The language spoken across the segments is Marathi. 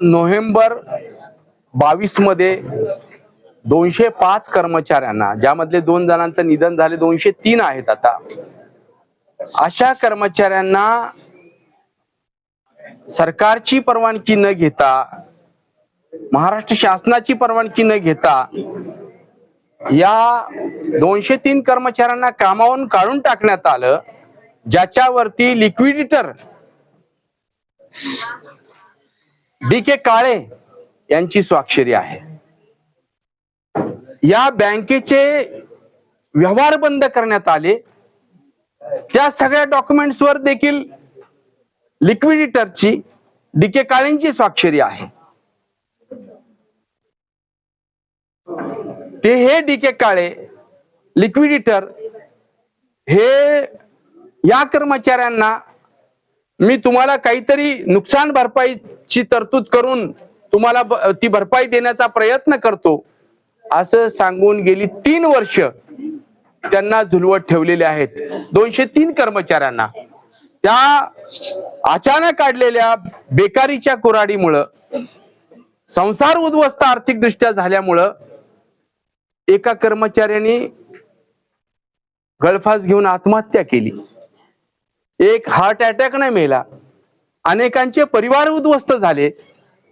नोव्हेंबर बावीसमध्ये दोनशे पाच कर्मचाऱ्यांना ज्यामधले दोन जणांचं निधन झाले दोनशे तीन आहेत आता. अशा कर्मचाऱ्यांना सरकारची परवानगी न घेता महाराष्ट्र शासनाची परवानगी न घेता या दोनशे तीन कर्मचाऱ्यांना कामावरून काढून टाकण्यात आलं ज्याच्यावरती लिक्विडिटर डी के काळे यांची स्वाक्षरी आहे. या बँकेचे व्यवहार बंद करण्यात आले. त्या सगळ्या डॉक्युमेंट्सवर देखील लिक्विडिटरची डी के काळेंची स्वाक्षरी आहे. ते हे डी के काळे लिक्विडिटर हे या कर्मचाऱ्यांना मी तुम्हाला काहीतरी नुकसान भरपाई ची तरतूद करून तुम्हाला ती भरपाई देण्याचा प्रयत्न करतो. असं सांगून गेली तीन वर्ष त्यांना झुलवत ठेवलेले आहेत. दोनशे तीन कर्मचाऱ्यांना. त्या अचानक काढलेल्या बेकारीच्या कुराडीमुळं संसार उद्ध्वस्त आर्थिकदृष्ट्या झाल्यामुळं एका कर्मचाऱ्याने गळफास घेऊन आत्महत्या केली. एक हार्ट अटॅकने मेला. अनेकांचे परिवार उद्ध्वस्त झाले.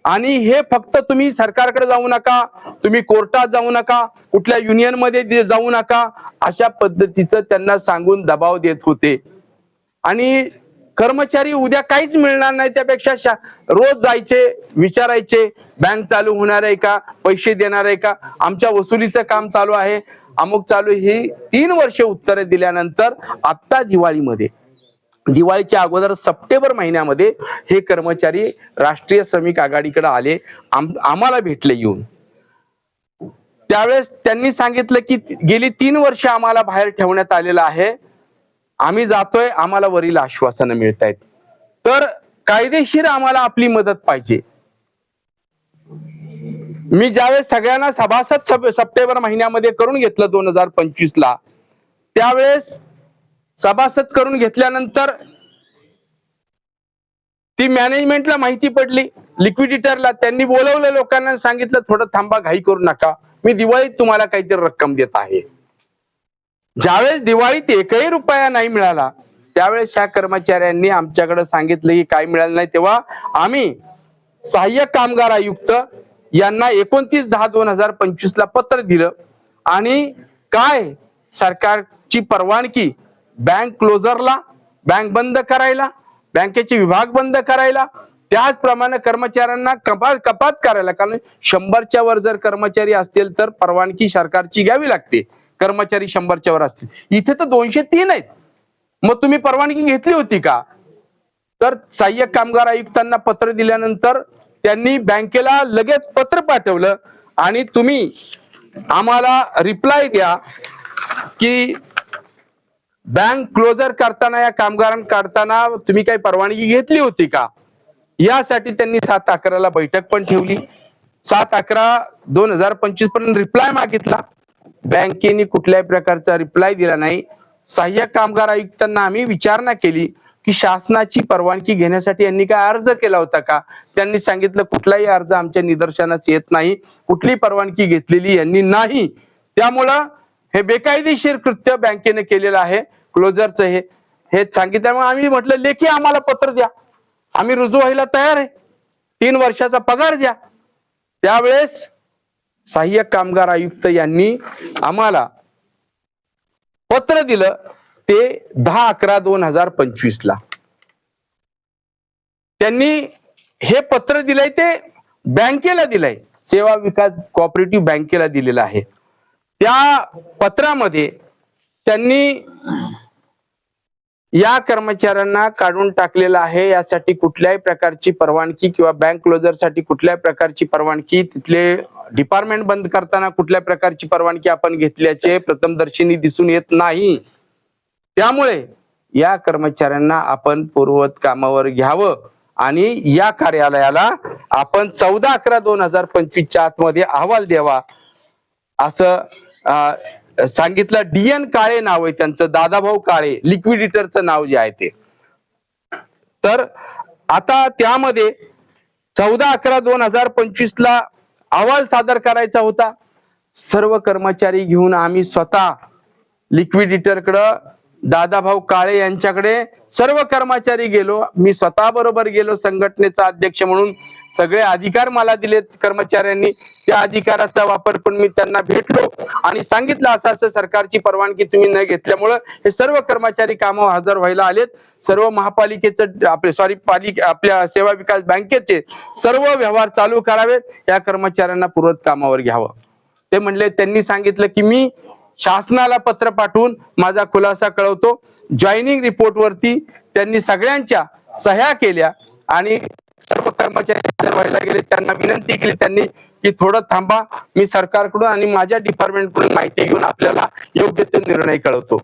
आणि हे फक्त तुम्ही सरकारकडे जाऊ नका तुम्ही कोर्टात जाऊ नका कुठल्या युनियनमध्ये जाऊ नका अशा पद्धतीचं त्यांना सांगून दबाव देत होते. आणि कर्मचारी उद्या काहीच मिळणार नाही त्यापेक्षा रोज जायचे विचारायचे बँक चालू होणार आहे का पैसे देणार आहे का आमच्या वसुलीचं काम चालू आहे. अमुक चालू ही तीन वर्ष उत्तरे दिल्यानंतर आत्ता दिवाळीमध्ये. दिवाळीच्या अगोदर सप्टेंबर महिन्यामध्ये हे कर्मचारी राष्ट्रीय श्रमिक आघाडीकडे आले. आम्हाला भेटले येऊन. त्यावेळेस त्यांनी सांगितलं की गेली तीन वर्ष आम्हाला बाहेर ठेवण्यात आलेलं आहे. आम्ही जातोय आम्हाला वरील आश्वासनं मिळत आहेत तर कायदेशीर आम्हाला आपली मदत पाहिजे. मी ज्यावेळेस सगळ्यांना सभासद सप्टेंबर महिन्यामध्ये करून घेतलं दोन हजार पंचवीस ला त्यावेळेस सभासद करून घेतल्यानंतर ती मॅनेजमेंटला माहिती पडली. लिक्विडिटरला त्यांनी बोलवलं लोकांना सांगितलं थोडं थांबा घाई करू नका. मी दिवाळीत तुम्हाला काहीतरी रक्कम देत आहे. ज्यावेळेस दिवाळीत एकही रुपया नाही मिळाला त्यावेळेस ह्या कर्मचाऱ्यांनी आमच्याकडे सांगितलं की काय मिळालं नाही. तेव्हा आम्ही सहाय्यक कामगार आयुक्त यांना एकोणतीस दहा दोन हजार पंचवीस ला पत्र दिलं. आणि काय? सरकारची परवानगी बँक क्लोजरला बँक बंद करायला बँकेचे विभाग बंद करायला त्याचप्रमाणे कर्मचाऱ्यांना कपात कपात करायला. कारण शंभरच्या वर जर कर्मचारी असतील तर परवानगी सरकारची घ्यावी लागते. कर्मचारी शंभरच्या वर असतील. इथे तर दोनशे तीन आहेत. मग तुम्ही परवानगी घेतली होती का? तर सहाय्यक कामगार आयुक्तांना पत्र दिल्यानंतर त्यांनी बँकेला लगेच पत्र पाठवलं. आणि तुम्ही आम्हाला रिप्लाय द्या की बँक क्लोजर करताना या कामगारां काढताना तुम्ही काही परवानगी घेतली होती का? यासाठी त्यांनी सात अकराला बैठक पण ठेवली. सात अकरा दोन हजार पंचवीसपर्यंत रिप्लाय मागितला. बँकेने कुठल्याही प्रकारचा रिप्लाय दिला नाही. सहाय्यक कामगार आयुक्तांना आम्ही विचारणा केली की शासनाची परवानगी घेण्यासाठी यांनी काय अर्ज केला होता का? त्यांनी सांगितलं कुठलाही अर्ज आमच्या निदर्शनास येत नाही. कुठली परवानगी घेतलेली यांनी नाही. त्यामुळं हे बेकायदेशीर कृत्य बँकेने केलेलं आहे. क्लोजरचं हे हे सांगितल्यामुळे आम्ही म्हटलं लेखी आम्हाला पत्र द्या. आम्ही रुजू व्हायला तयार आहे. तीन वर्षाचा पगार द्या. त्यावेळेस सहाय्यक कामगार आयुक्त यांनी आम्हाला पत्र दिलं ते दहा अकरा दोन हजार पंचवीस ला त्यांनी हे पत्र दिलंय ते बँकेला दिलंय. सेवा विकास कॉपरेटिव्ह बँकेला दिलेलं आहे. त्या पत्रामध्ये त्यांनी या कर्मचाऱ्यांना काढून टाकलेलं आहे. यासाठी कुठल्याही प्रकारची परवानगी किंवा बँक क्लोजरसाठी कुठल्याही प्रकारची परवानगी तिथले डिपार्टमेंट बंद करताना कुठल्या प्रकारची परवानगी आपण घेतल्याचे प्रथमदर्शनी दिसून येत नाही. त्यामुळे या कर्मचाऱ्यांना आपण पूर्ववत कामावर घ्यावं आणि या कार्यालयाला आपण चौदा अकरा दोन हजार पंचवीसच्या आतमध्ये अहवाल द्यावा. असं सांगितलं डीएन काळे नाव आहे त्यांचं दादाभाऊ काळे लिक्विडिटरचं नाव जे आहे ते. तर आता त्यामध्ये चौदा अकरा दोन हजार पंचवीस ला अहवाल सादर करायचा होता. सर्व कर्मचारी घेऊन आम्ही स्वतः लिक्विडिटरकडं दादाभाऊ काळे यांच्याकडे सर्व कर्मचारी गेलो. मी स्वतः बरोबर गेलो संघटनेचा अध्यक्ष म्हणून. सगळे अधिकार मला दिलेत कर्मचाऱ्यांनी. त्या अधिकाराचा वापर पण मी त्यांना भेटलो. आणि सांगितलं असं असं सरकारची परवानगी तुम्ही न घेतल्यामुळं हे सर्व कर्मचारी कामावर हजर व्हायला आलेत. सर्व महापालिकेचं आपले सॉरी पालिके आपल्या सेवा विकास बँकेचे सर्व व्यवहार चालू करावेत. या कर्मचाऱ्यांना पूर्वत कामावर घ्यावं. ते म्हणले त्यांनी सांगितलं की मी शासनाला पत्र पाठवून माझा खुलासा कळवतो. जॉईनिंग रिपोर्ट वरती त्यांनी सगळ्यांच्या सह्या केल्या आणि सर्व कर्मचारी व्हायला गेले. त्यांना विनंती केली त्यांनी की थोडं थांबा. मी सरकारकडून आणि माझ्या डिपार्टमेंटकडून माहिती घेऊन आपल्याला योग्य तो निर्णय कळवतो.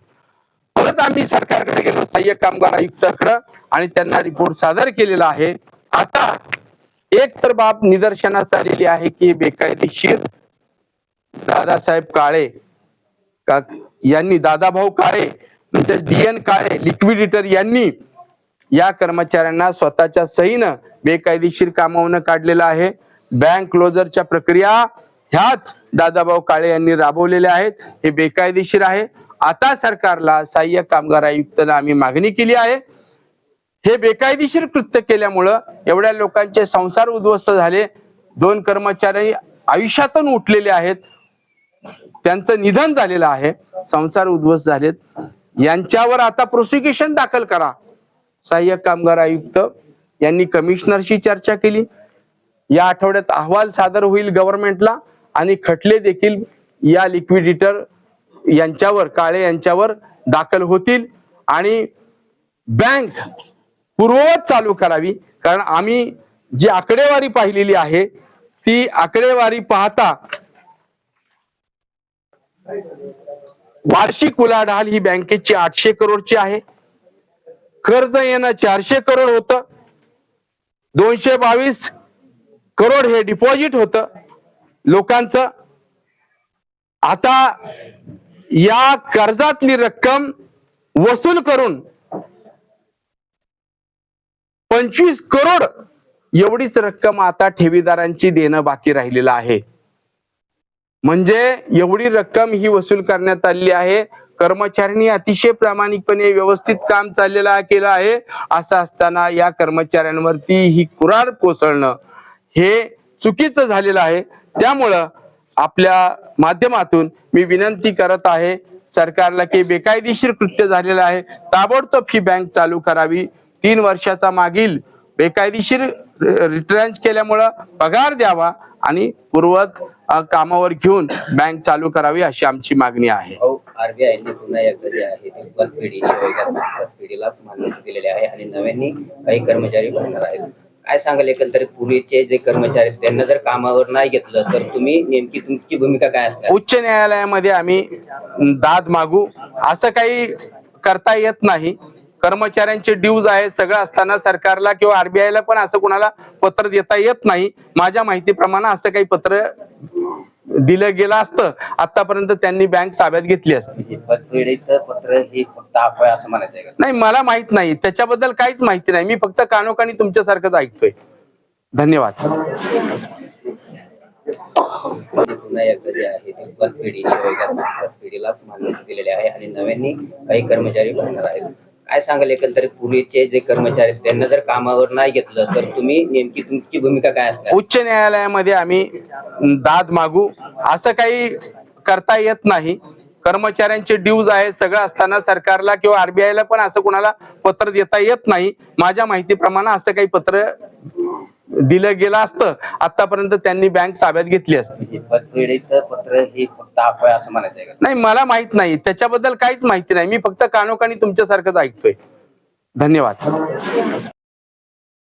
परत आम्ही सरकारकडे गेलो सहाय्यक कामगार आयुक्ताकडे आणि त्यांना रिपोर्ट सादर केलेला आहे. आता एक तर बाब निदर्शनास आलेली आहे की बेकायदेशीर दादासाहेब काळे का? यांनी दादाभाऊ काळे म्हणजे नंतर डी एन काळे लिक्विडिटर यांनी या कर्मचाऱ्यांना स्वतःच्या सहीनं बेकायदेशीर कामावून काढलेलं आहे. बँक क्लोजरच्या प्रक्रिया ह्याच दादाभाऊ काळे यांनी राबवलेल्या आहेत. हे बेकायदेशीर आहे. आता सरकारला सहाय्यक कामगार आयुक्तांना आम्ही मागणी केली आहे. हे बेकायदेशीर कृत्य केल्यामुळं एवढ्या लोकांचे संसार उद्ध्वस्त झाले. दोन कर्मचारी आयुष्यातून उठलेले आहेत. त्यांचं निधन झालेलं आहे. संसार उद्ध्वस्त झालेत. यांच्यावर आता प्रोसिक्युशन दाखल करा. सहाय्यक कामगार आयुक्त यांनी कमिशनरशी चर्चा केली. या आठवड्यात अहवाल सादर होईल गव्हर्नमेंटला आणि खटले देखील या लिक्विडिटर यांच्यावर काळे यांच्यावर दाखल होतील. आणि बँक पूर्ववत चालू करावी. कारण आम्ही जी आकडेवारी पाहिलेली आहे ती आकडेवारी पाहता वार्षिक उलाढाल ही बँकेची आठशे करोडची आहे. कर्ज येणं चारशे करोड होत. दोनशे बावीस करोड हे डिपॉझिट होत. लोकांचं आता या कर्जातली रक्कम वसूल करून पंचवीस करोड एवढीच रक्कम आता ठेवीदारांची देणं बाकी राहिलेलं आहे. म्हणजे एवढी रक्कम ही वसूल करण्यात आलेली आहे. कर्मचाऱ्यांनी अतिशय प्रामाणिकपणे व्यवस्थित काम चाललेलं केलं आहे. असं असताना या कर्मचाऱ्यांवरती ही कुराड कोसळणं हे चुकीचं झालेलं आहे. त्यामुळं आपल्या माध्यमातून मी विनंती करत आहे सरकारला की बेकायदेशीर कृत्य झालेलं आहे. ताबडतोब ही बँक चालू करावी. तीन वर्षाचा मागील बेकायदेशीर रिटर्न केल्यामुळं पगार द्यावा आणि पूर्वत कामावर घेऊन बँक चालू करावी अशी आमची मागणी आहे. भाऊ आरबीआयने पुन्हा एकदा जे आहे ते पतपेढी शिवाय पतपेढीला मान्यता दिलेली आहे आणि नव्याने काही कर्मचारी भरणार आहेत. काय सांगाल एकंदरीत पूर्वीचे जे कर्मचारी त्यांना जर कामावर नाही घेतलं तर तुम्ही नेमकी तुमची भूमिका काय असणार? उच्च न्यायालयामध्ये आम्ही दाद मागू. असं काही करता येत नाही. कर्मचाऱ्यांचे ड्यूज आहे सगळं असताना सरकारला किंवा आरबीआयला पण असं कुणाला पत्र देता येत नाही. माझ्या माहितीप्रमाणे असं काही पत्र दिलं गेलं असतं आतापर्यंत त्यांनी बँक ताब्यात घेतली असती. पत्र हे असं म्हणायचं नाही मला माहीत नाही. त्याच्याबद्दल काहीच माहिती नाही. मी फक्त कानोकानी तुमच्यासारखंच ऐकतोय. धन्यवाद. पुन्हा एकदा जे आहे ते मान्यता दिलेली आहे आणि नव्याने काही कर्मचारी भरणार आहेत. काय सांगाल एकंदरीत पूर्वीचे जे कर्मचारी आहेत, त्यांना जर कामावर नाही घेतलं तर तुम्ही नेमकी तुमची भूमिका काय असणार? उच्च न्यायालयामध्ये आम्ही दाद मागू. असं काही करता येत नाही. कर्मचाऱ्यांचे ड्यूज आहे सगळं असताना सरकारला किंवा आरबीआयला पण असं कुणाला पत्र देता येत नाही. माझ्या माहितीप्रमाणे असं काही पत्र दिलं गेलं असतं आतापर्यंत त्यांनी बँक ताब्यात घेतली असती. पत्र हे फक्त असं म्हणायचं नाही मला माहीत नाही. त्याच्याबद्दल काहीच माहिती नाही. मी फक्त कानोकानी तुमच्यासारखंच ऐकतोय. धन्यवाद.